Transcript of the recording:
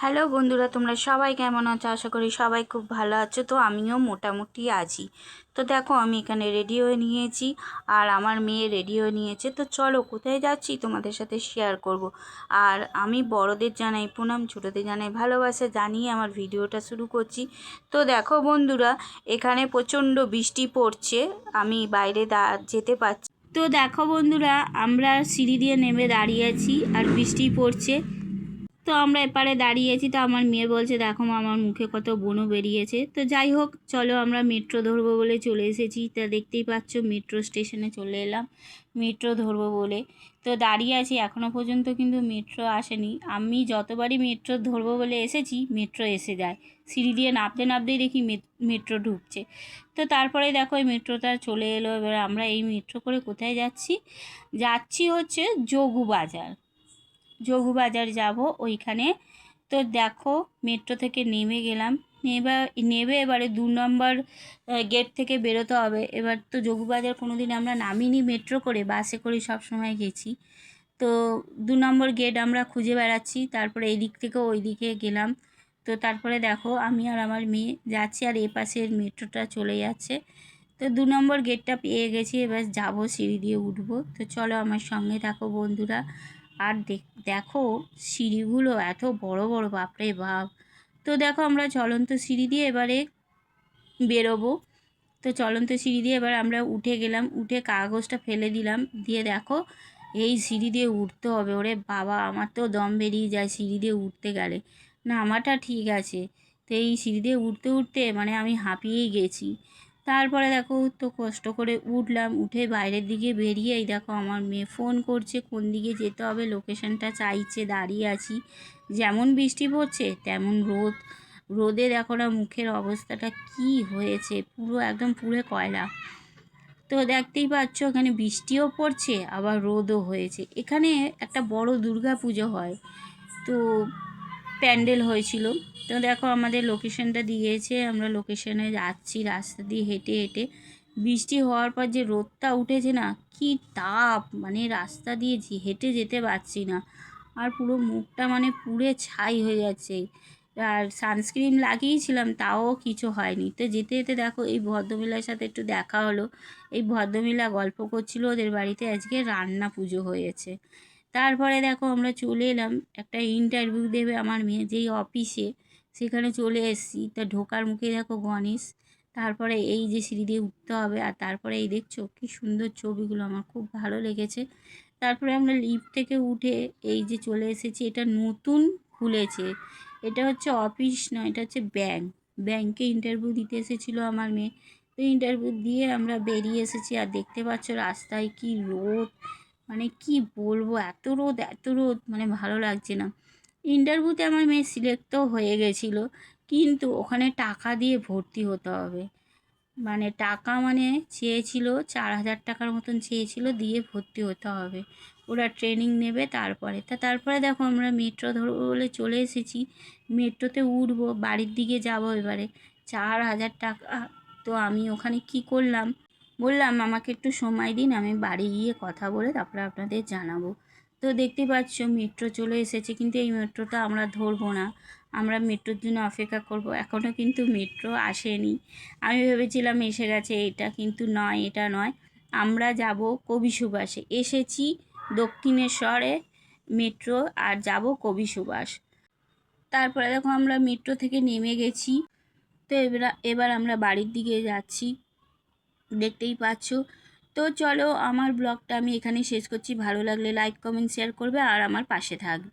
Hello বন্ধুরা, তোমরা সবাই কেমন আছো? আশা করি সবাই খুব ভালো আছো। তো আমিও মোটামুটি আছি। তো দেখো, আমি এখানে রেডি হয়ে নিয়েছি আর আমার মেয়ে রেডি হয়ে নিয়েছে। তো চলো, কোথায় যাচ্ছি তোমাদের সাথে শেয়ার করব। আর আমি বড়দের জানাই প্রণাম, ছোটোদের জানাই ভালোবাসা, জানিয়ে আমার ভিডিওটা শুরু করছি। তো দেখো বন্ধুরা, এখানে প্রচণ্ড বৃষ্টি পড়ছে। আমি বাইরে দা, যেতে পারছি তো দেখো বন্ধুরা, আমরা সিঁড়ি দিয়ে নেমে দাঁড়িয়ে আছি আর বৃষ্টি পড়ছে। তো আমরা এপারে দাঁড়িয়েছি, তো আমার মেয়ে বলছে, দেখো আমার মুখে কত বনো বেরিয়েছে। তো যাই হোক, চলো আমরা মেট্রো ধরবো বলে চলে এসেছি। তা দেখতেই পাচ্ছ মেট্রো স্টেশনে চলে এলাম মেট্রো ধরবো বলে। তো দাঁড়িয়ে আছি এখনও পর্যন্ত কিন্তু মেট্রো আসেনি। আমি যতবারই মেট্রো ধরবো বলে এসেছি মেট্রো এসে যায়। সিঁড়ি দিয়ে নামতে নামতেই দেখি মেট্রো ঢুকছে। তো তারপরে দেখো, এই মেট্রোটা চলে এলো। এবার আমরা এই মেট্রো করে কোথায় যাচ্ছি? যাচ্ছি হচ্ছে যোগু বাজার। যোগু বাজার যাব ওইখানে। তো দেখো মেট্রো থেকে নেমে গেলাম। নেবা, নেবে এবারে দু নম্বর গেট থেকে বেরোতে হবে। এবার তো যোগু বাজার কোনো দিন আমরা নামিনি মেট্রো করে বাসে করে সব সময় গেছি। তো দু নম্বর গেট আমরা খুঁজে বেড়াচ্ছি, তারপরে এই দিক থেকে ওই দিকে গেলাম। তো তারপরে দেখো, আমি আর আমার মেয়ে যাচ্ছি আর এ পাশের মেট্রোটা চলে যাচ্ছে। তো দু নম্বর গেটটা পেয়ে গেছি, এবার যাব সিঁড়ি দিয়ে উঠবো। তো চলো আমার সঙ্গে থাকো বন্ধুরা। আর দেখো সিঁড়িগুলো এত বড় বড়, বাপরে বাপ। তো দেখো আমরা চলন্ত সিঁড়ি দিয়ে এবারে বেরোবো। তো চলন্ত সিঁড়ি দিয়ে এবার আমরা উঠে গেলাম, উঠে কাগজটা ফেলে দিলাম। দিয়ে দেখো এই সিঁড়ি দিয়ে উঠতে হবে, ওরে বাবা, আমার তো দম বেরিয়ে যায় সিঁড়ি দিয়ে উঠতে গেলে। না, আমারটা ঠিক আছে। তো এই সিঁড়ি দিয়ে উঠতে উঠতে মানে আমি হাঁপিয়েই গেছি। তারপরে দেখো তো কষ্ট করে উঠলাম, উঠে বাইরের দিকে বেরিয়ে এই দেখো আমার মেয়ে ফোন করছে, কোন দিকে যেতে হবে লোকেশনটা চাইছে, দাঁড়িয়ে আছি। যেমন বৃষ্টি পড়ছে, তেমন রোদ। রোদে দেখো না মুখের অবস্থাটা কি হয়েছে, পুরো একদম পুরো কয়লা। তো দেখতেই পাচ্ছ এখানে বৃষ্টিও পড়ছে, আবার রোদও হয়েছে। এখানে একটা বড় দুর্গা পুজো হয়। তো প্যান্ডেল হয়েছিল। তো দেখো আমাদের লোকেশনটা দিয়েছে, আমরা লোকেশনে যাচ্ছি, রাস্তা দিয়ে হেঁটে হেঁটে। বৃষ্টি হওয়ার পর যে রোদটা উঠেছে না, কি তাপ! মানে রাস্তা দিয়ে হেঁটে যেতে পারছি না। আর পুরো মুখটা মানে পুড়ে ছাই হয়ে যাচ্ছে। আর সানস্ক্রিন লাগিয়েছিলাম, তাও কিছু হয়নি। তো যেতে যেতে দেখো এই ভদ্রমিলার সাথে একটু দেখা হলো। এই ভদ্রমিলা গল্প করছিল, ওদের বাড়িতে আজকে রান্না পুজো হয়েছে। তারপরে দেখো আমরা চলে এলাম একটা ইন্টারভিউ দেবে আমার মেয়ে যেই অফিসে সেখানে চলে এসেছি। তা ঢোকার মুখে দেখো গণেশ। তারপরে এই যে সিঁড়ি দিয়ে উঠতে হবে আর তারপরে এই দেখছ কি সুন্দর ছবিগুলো আমার খুব ভালো লেগেছে। তারপরে আমরা লিফট থেকে উঠে এই যে চলে এসেছি। এটা নতুন খুলেছে। এটা হচ্ছে অফিস নয় এটা হচ্ছে ব্যাংক ব্যাংকে ইন্টারভিউ দিতে এসেছিল আমার মেয়ে। তো ইন্টারভিউ দিয়ে আমরা বেরিয়ে এসেছি। আর দেখতে পাচ্ছ রাস্তায় কি রোদ। মানে কি বলব? এত রোদ এত রোদ মানে ভালো লাগছে না। ইন্টারভিউতে আমার মেয়ে সিলেক্টও হয়ে গেছিল, কিন্তু ওখানে টাকা দিয়ে ভর্তি হতে হবে। মানে টাকা মানে চেয়েছিল, চার হাজার টাকার মতন চেয়েছিল, দিয়ে ভর্তি হতে হবে। ওরা ট্রেনিং নেবে তারপরে। তা তারপরে দেখো আমরা মেট্রো ধরবো বলে চলে এসেছি। মেট্রোতে উঠবো, বাড়ির দিকে যাব এবারে। চার হাজার টাকা, তো আমি ওখানে কি করলাম? বললাম, আমাকে একটু সময় দিন, আমি বাড়ি গিয়ে কথা বলে তারপরে আপনাদের জানাব। তো দেখতে পাচ্ছ, মেট্রো চলে এসেছে, কিন্তু এই মেট্রোটা আমরা ধরবো না। আমরা মেট্রোর জন্য অপেক্ষা করব। এখনও কিন্তু মেট্রো আসেনি। আমি ভেবেছিলাম এসে গেছে, এটা কিন্তু নয়, এটা নয়। আমরা যাব কবি সুভাষে। এসেছি দক্ষিণেশ্বরে মেট্রো আর যাব কবি সুভাষ। তারপরে দেখো, আমরা মেট্রো থেকে নেমে গেছি। তো এবার এবার আমরা বাড়ির দিকে যাচ্ছি। দেখতেই পাচ্ছ। তো চলো, আমার ব্লগটা আমি এখানেই শেষ করছি। ভালো লাগলে লাইক কমেন্ট শেয়ার করবে আর আমার পাশে থাকবে